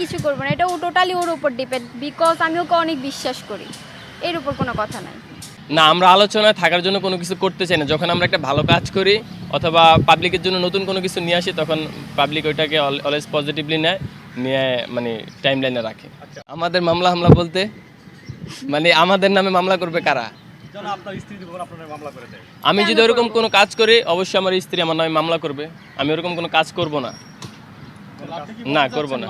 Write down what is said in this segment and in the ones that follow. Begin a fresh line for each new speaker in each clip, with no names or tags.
কিছু করব না। এটা ও টোটালি ওর উপর ডিপেন্ড বিকজ আমি ওকে অনেক বিশ্বাস করি। এর উপর কোনো কথা নাই।
না আমরা আলোচনায় থাকার জন্য কোনো কিছু করতে চাই না। যখন আমরা একটা ভালো কাজ করি অথবা পাবলিকের জন্য নতুন কোনো কিছু নিয়ে আসি তখন পাবলিক ওইটাকে অলওয়েজ পজিটিভলি নেয় নিয়ে মানে টাইম লাইনে রাখে আমাদের মামলা হামলা বলতে? মানে আমাদের নামে মামলা করবে কারা? আমি যদি ওরকম কোনো কাজ করি অবশ্যই আমার স্ত্রী আমার নামে মামলা করবে। আমি ওরকম কোনো কাজ করব না। না করব না।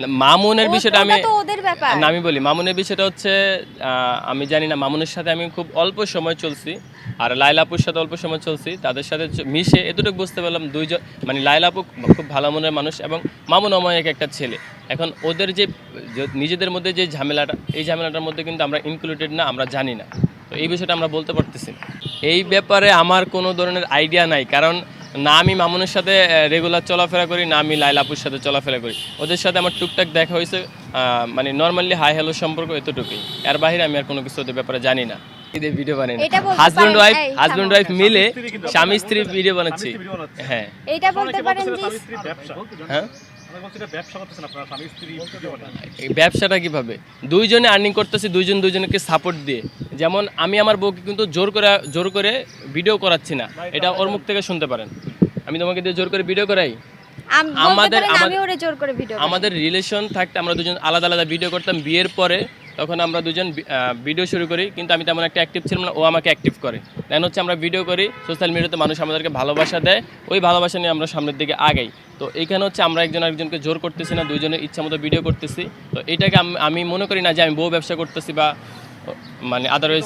না, মামুনের বিষয়টা আমি
ওটা ওদের ব্যাপার।
না আমি বলি মামুনের বিষয়টা হচ্ছে আহ, আমি জানি না মামুনের সাথে আমি খুব অল্প সময় চলছি আর লাইলাপুর সাথে অল্প সময় চলছি তাদের সাথে মিশে এতটুকু বুঝতে পারলাম দুইজন মানে লাইলাপু খুব ভালো মনের মানুষ এবং মামুন অমায়িক একটা ছেলে। এখন ওদের যে যে নিজেদের মধ্যে যে ঝামেলাটা এই ঝামেলাটার মধ্যে কিন্তু আমরা ইনক্লুডেড না আমরা জানি না। তো এই বিষয়টা আমরা বলতে পারতেছি না। এই ব্যাপারে আমার কোনো ধরনের আইডিয়া নাই কারণ না আমি মামুনের সাথে রেগুলার চলাফেরা করি না আমি লাইলাপুর সাথে চলাফেরা করি। ওদের সাথে আমার টুকটাক দেখা হয়েছে আহ, মানে নর্মালি হাই হ্যালো সম্পর্ক এতটুকুই। এর বাইরে আমি আর কোনো কিছু ওদের ব্যাপারে জানি না। ঈদের ভিডিও বানাই ওয়াইফ ওয়াইফ মিলে স্বামী স্ত্রী ভিডিও বানাচ্ছি। হ্যাঁ।
এটা বলতে পারেন যে
স্বামী স্ত্রীর ব্যবসা।
হ্যাঁ?
অনেকে বলছে এটা ব্যবসা করতেছেন আপনারা স্বামী স্ত্রী video বানান।
এই ব্যবসাটা কীভাবে? দুইজনে আর্নিং করতেছি দুইজন দুইজনকে সাপোর্ট দিয়ে। যেমন আমি আমার বউকে কিন্তু জোর করে জোর করে ভিডিও করাচ্ছি না। এটা ওর মুখ থেকে শুনতে পারেন। আমি তোমাকে দিয়ে জোর করে ভিডিও করাই। আমাদের- আমাদের রিলেশন থাকতে আমরা দুজন আলাদা আলাদা ভিডিও করতাম। বিয়ের পরে তখন আমরা দুজন ভিডিও শুরু করি কিন্তু আমি তেমন একটা অ্যাক্টিভ ছিলাম না ও আমাকে অ্যাক্টিভ করে। দেন হচ্ছে আমরা ভিডিও করি সোশ্যাল মিডিয়াতে মানুষ আমাদেরকে ভালোবাসা দেয় ওই ভালোবাসা নিয়ে আমরা সামনের দিকে আগাই। তো এইখানে হচ্ছে আমরা একজন আরেকজনকে জোর করতেছি না দুইজনের ইচ্ছা মতো ভিডিও করতেছি। তো এটাকে আমি মনে করি না যে আমি বউ ব্যবসা করতেছি বা মানে আদারওয়াইজ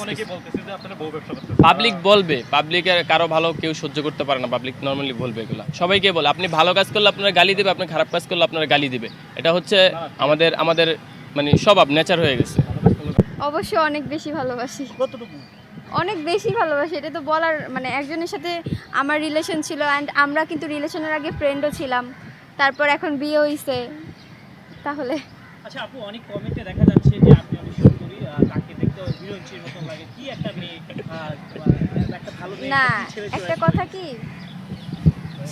পাবলিক বলবে পাবলিকের কারও ভালো কেউ সহ্য করতে পারে না পাবলিক নর্মালি বলবে এগুলো। সবাইকে বলে আপনি ভালো কাজ করলে আপনারা গালি দেবে আপনি খারাপ কাজ করলে আপনারা গালি দিবে। এটা হচ্ছে আমাদের আমাদের মানে স্বভাব নেচার হয়ে গেছে।
অবশ্যই অনেক বেশি ভালোবাসি।
কতটুকু?
অনেক বেশি ভালোবাসি এটা তো বলার মানে একজনের সাথে আমার রিলেশন ছিল অ্যান্ড আমরা কিন্তু রিলেশনের আগে ফ্রেন্ডও ছিলাম। তারপর এখন বিয়ে হইছে। তাহলে
আচ্ছা আপু অনেক কমেন্টে দেখা যাচ্ছে যে আপনি অনেক সুন্দরী তাকে দেখতে হিরোইনচির মতন লাগে। কি একটা মেয়ে আহ, আহ, একটা ভালো মেয়ে
না একটা কথা কি?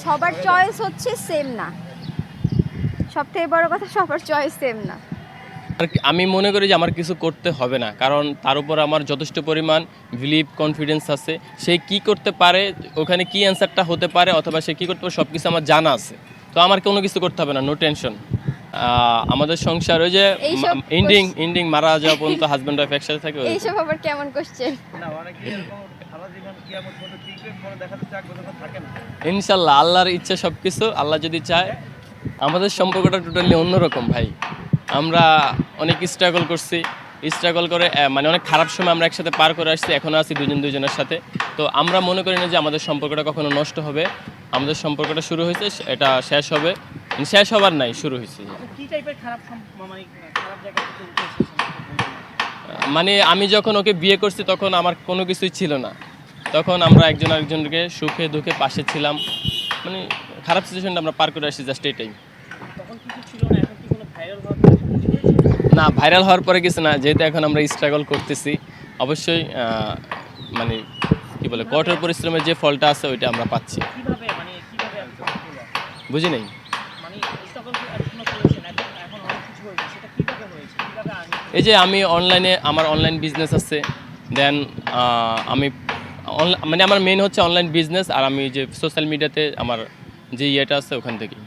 সবার চয়েস হচ্ছে সেম না। সব থেকে বড় কথা সবার চয়েস সেম না।
আমি মনে করি যে আমার কিছু করতে হবে না কারণ তার উপর আমার যথেষ্ট পরিমাণ বিলিভ কনফিডেন্স আছে। সে কি করতে পারে ওখানে কি অ্যান্সারটা হতে পারে অথবা সে কী করতে পারে সব কিছু আমার জানা আছে। তো আমার কোনো কিছু করতে হবে না নো টেনশন আমাদের সংসার ওই যে ইন্ডিং ইন্ডিং মারা যাওয়া পর্যন্ত হাজব্যান্ড ওয়াইফ একসাথে থাকে
এইসব আবার কেমন কোশ্চেন
মনে
ইনশাল্লাহ আল্লাহর ইচ্ছা সব কিছু আল্লাহ যদি চায় আমাদের সম্পর্কটা টোটালি অন্যরকম ভাই। আমরা অনেক স্ট্রাগল করছি। স্ট্রাগল করে মানে অনেক খারাপ সময় আমরা একসাথে পার করে আসছি এখনও আছি দুজন দুজনের সাথে। তো আমরা মনে করি না যে আমাদের সম্পর্কটা কখনো নষ্ট হবে। আমাদের সম্পর্কটা শুরু হয়েছে এটা শেষ হবে। শেষ হবার নাই শুরু হয়েছে।
কি টাইপের খারাপ মানে
মানে আমি যখন ওকে বিয়ে করছি তখন আমার কোনো কিছুই ছিল না। তখন আমরা একজন আরেকজনকে সুখে দুঃখে পাশে ছিলাম। মানে খারাপ সিচুয়েশনটা আমরা পার করে আসছি জাস্ট এটাই
তখন কিছু ছিল না? এখন কি কোনো ভাইরাল হওয়ার পরে কিছু হয়েছে?
না ভাইরাল হওয়ার পরে কিছু না যেহেতু এখন আমরা স্ট্রাগল করতেছি অবশ্যই মানে কি বলে কঠোর পরিশ্রমের যে ফলটা আছে ওইটা আমরা পাচ্ছি।
মানে?
বুঝি নেই?
মানে
এই যে আমি অনলাইনে আমার অনলাইন বিজনেস আছে দেন আমি মানে আমার মেন হচ্ছে অনলাইন বিজনেস আর আমি যে সোশ্যাল মিডিয়াতে আমার যে ইয়েটা আছে ওখান থেকেই